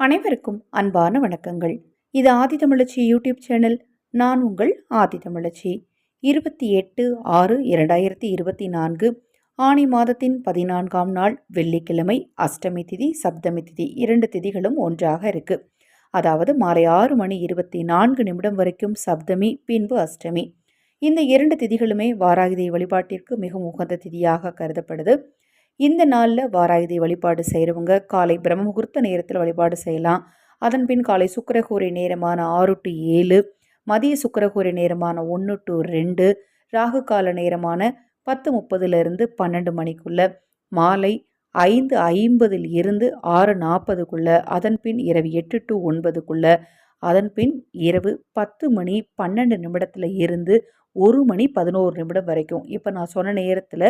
அனைவருக்கும் அன்பான வணக்கங்கள். இது ஆதிதமிழச்சி யூடியூப் சேனல். நான் உங்கள் ஆதிதமிழச்சி இருபத்தி எட்டு ஆறு இரண்டாயிரத்தி இருபத்தி நான்கு ஆணி மாதத்தின் பதினான்காம் நாள் வெள்ளிக்கிழமை அஷ்டமி திதி சப்தமி திதி இரண்டு திதிகளும் ஒன்றாக இருக்கு. அதாவது மாலை ஆறு மணி இருபத்தி நான்கு நிமிடம் வரைக்கும் சப்தமி பின்பு அஷ்டமி. இந்த இரண்டு திதிகளுமே வாராகிதை வழிபாட்டிற்கு மிகவும் உகந்த திதியாக கருதப்படுது. இந்த நாளில் வாராயுதி வழிபாடு செய்கிறவங்க காலை பிரம்ம முகூர்த்த நேரத்தில் வழிபாடு செய்யலாம். அதன்பின் காலை சுக்கரகூரை நேரமான ஆறு டு ஏழு மதிய சுக்கரகூரை நேரமான ஒன்று டு ரெண்டு ராகு கால நேரமான பத்து முப்பதுலேருந்து பன்னெண்டு மணிக்குள்ள மாலை ஐந்து ஐம்பதில் இருந்து ஆறு நாற்பதுக்குள்ள அதன் பின் இரவு எட்டு டு ஒன்பதுக்குள்ள அதன்பின் இரவு பத்து மணி பன்னெண்டு நிமிடத்தில் இருந்து ஒரு மணி பதினோரு நிமிடம் வரைக்கும். இப்போ நான் சொன்ன நேரத்தில்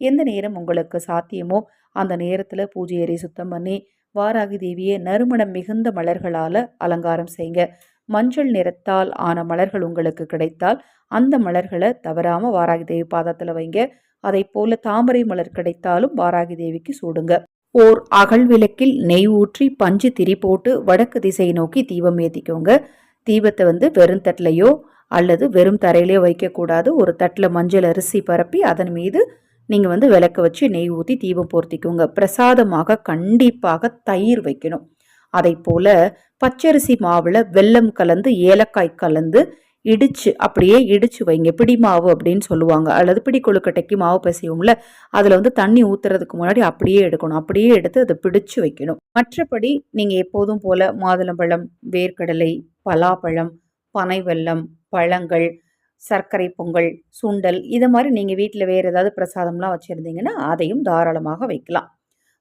எந்த நேரம் உங்களுக்கு சாத்தியமோ அந்த நேரத்தில் பூஜை அறை சுத்தம் பண்ணி வாராகி தேவியை நறுமணம் மிகுந்த மலர்களால் அலங்காரம் செய்யுங்க. மஞ்சள் நிறத்தால் ஆன மலர்கள் உங்களுக்கு கிடைத்தால் அந்த மலர்களை தவறாமல் வாராகி தேவி பாதத்தில் வைங்க. அதை போல தாமரை மலர் கிடைத்தாலும் வாராகி தேவிக்கு சூடுங்க. ஓர் அகல் விளக்கில் நெய் ஊற்றி பஞ்சு திரி போட்டு வடக்கு திசையை நோக்கி தீபம் ஏற்றிக்கோங்க தீபத்தை வந்து வெறும் தட்டிலையோ அல்லது வெறும் தரையிலையோ வைக்கக்கூடாது. ஒரு தட்டில் மஞ்சள் அரிசி பரப்பி அதன் மீது நீங்கள் வந்து விளக்க வச்சு நெய் ஊற்றி தீபம் போர்த்திக்கோங்க. பிரசாதமாக கண்டிப்பாக தயிர் வைக்கணும். அதை போல் பச்சரிசி மாவில் வெல்லம் கலந்து ஏலக்காய் கலந்து இடிச்சு அப்படியே இடிச்சு வைங்க. பிடி மாவு அப்படின்னு சொல்லுவாங்க. அல்லது பிடி கொழுக்கட்டைக்கு மாவு பிசைவோம்ல அதில் வந்து தண்ணி ஊற்றுறதுக்கு முன்னாடி அப்படியே எடுக்கணும். அப்படியே எடுத்து அதை பிடிச்சு வைக்கணும். மற்றபடி நீங்கள் எப்போதும் போல் மாதுளம்பழம் வேர்க்கடலை பலாப்பழம் பனை வெல்லம் பழங்கள் சர்க்கரை பொங்கல் சுண்டல் இது மாதிரி நீங்கள் வீட்டில் வேறு ஏதாவது பிரசாதம்லாம் வச்சுருந்தீங்கன்னா அதையும் தாராளமாக வைக்கலாம்.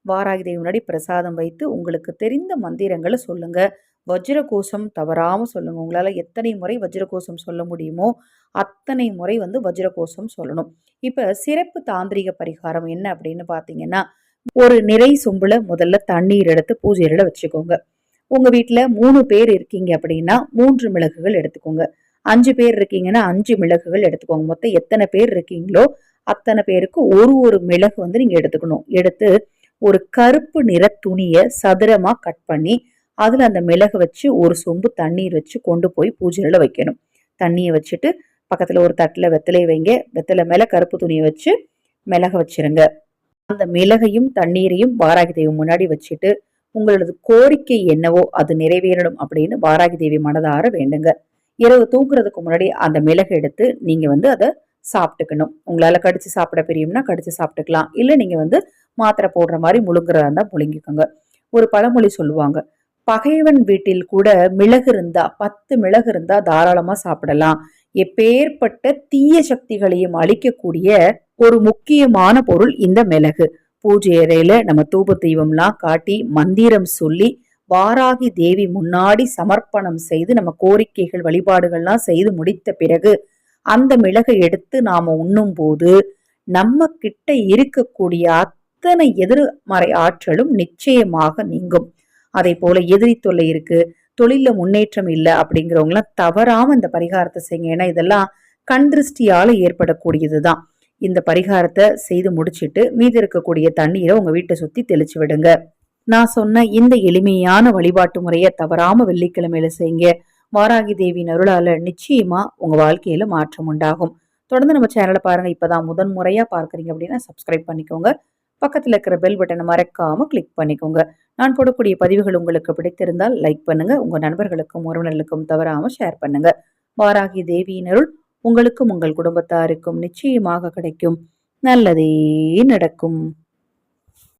வாராகி தேவி முன்னாடி பிரசாதம் வைத்து உங்களுக்கு தெரிந்த மந்திரங்களை சொல்லுங்கள் வஜ்ரகோஷம் தவறாமல் சொல்லுங்கள் உங்களால் எத்தனை முறை வஜ்ரகோஷம் சொல்ல முடியுமோ அத்தனை முறை வந்து வஜ்ரகோஷம் சொல்லணும். இப்போ சிறப்பு தாந்திரிக பரிகாரம் என்ன அப்படின்னு பார்த்தீங்கன்னா ஒரு நிறை சொம்புல முதல்ல தண்ணீர் எடுத்து பூஜையில வச்சுக்கோங்க. உங்கள் வீட்டில் மூணு பேர் இருக்கீங்க அப்படின்னா மூன்று மிளகுகள் எடுத்துக்கோங்க. அஞ்சு பேர் இருக்கீங்கன்னா அஞ்சு மிளகுகள் எடுத்துக்கோங்க. மொத்தம் எத்தனை பேர் இருக்கீங்களோ அத்தனை பேருக்கு ஒரு ஒரு மிளகு வந்து நீங்கள் எடுத்துக்கணும். எடுத்து ஒரு கருப்பு நிற துணியை சதுரமாக கட் பண்ணி அதில் அந்த மிளகு வச்சு ஒரு சொம்பு தண்ணீர் வச்சு கொண்டு போய் பூஜையில் வைக்கணும். தண்ணியை வச்சுட்டு பக்கத்தில் ஒரு தட்டில் வெத்தலை வைங்க. வெத்தலை மேலே கருப்பு துணியை வச்சு மிளகு வச்சிருங்க. அந்த மிளகையும் தண்ணீரையும் வாராகி தேவி முன்னாடி வச்சுட்டு உங்களது கோரிக்கை என்னவோ அது நிறைவேறணும் அப்படின்னு வாராகி தேவி மனதார வேண்டுங்க. இரவு தூங்குறதுக்கு முன்னாடி அந்த மிளகு எடுத்து நீங்கள் வந்து அதை சாப்பிட்டுக்கணும். உங்களால் கடிச்சு சாப்பிட பிரியும்னா கடிச்சு சாப்பிட்டுக்கலாம். இல்லை நீங்கள் வந்து மாத்திரை போடுற மாதிரி முழுங்குறதா இருந்தால் முழுங்கிக்கோங்க. ஒரு பழமொழி சொல்லுவாங்க. பகைவன் வீட்டில் கூட மிளகு இருந்தா பத்து மிளகு இருந்தா தாராளமா சாப்பிடலாம். எப்பேற்பட்ட தீய சக்திகளையும் அழிக்கக்கூடிய ஒரு முக்கியமான பொருள் இந்த மிளகு. பூஜை அறையில நம்ம தூப தெய்வம்லாம் காட்டி மந்திரம் சொல்லி வாராகி தேவி முன்னாடி சமர்ப்பணம் செய்து நம்ம கோரிக்கைகள் வழிபாடுகள்லாம் செய்து முடித்த பிறகு அந்த மிளகை எடுத்து நாம உண்ணும்போது நம்ம கிட்ட இருக்கக்கூடிய அத்தனை எதிர்மறை ஆற்றலும் நிச்சயமாக நீங்கும். அதே போல எதிரி தொல்லை இருக்கு தொழில முன்னேற்றம் இல்லை அப்படிங்கிறவங்களாம் தவறாம இந்த பரிகாரத்தை செய்யுங்க. ஏன்னா இதெல்லாம் கண் திருஷ்டியால ஏற்படக்கூடியதுதான். இந்த பரிகாரத்தை செய்து முடிச்சிட்டு மீதி இருக்கக்கூடிய தண்ணீரை உங்க வீட்டை சுத்தி தெளிச்சு விடுங்க. நான் சொன்ன இந்த எளிமையான வழிபாட்டு முறையை தவறாம வெள்ளிக்கிழமையில செய்யுங்க. வாராகி தேவியின் அருளால நிச்சயமா உங்க வாழ்க்கையில மாற்றம் உண்டாகும். தொடர்ந்து நம்ம சேனலை பாருங்க. இப்பதான் முதன் முறையா பார்க்குறீங்க அப்படின்னா சப்ஸ்கிரைப் பண்ணிக்கோங்க. பக்கத்தில் இருக்கிற பெல் பட்டனை மறக்காம கிளிக் பண்ணிக்கோங்க. நான் போடக்கூடிய பதிவுகள் உங்களுக்கு பிடித்திருந்தால் லைக் பண்ணுங்க. உங்க நண்பர்களுக்கும் உறவினர்களுக்கும் தவறாம ஷேர் பண்ணுங்க. வாராகி தேவியின் அருள் உங்களுக்கும் உங்கள் குடும்பத்தாருக்கும் நிச்சயமாக கிடைக்கும். நல்லதே நடக்கும்.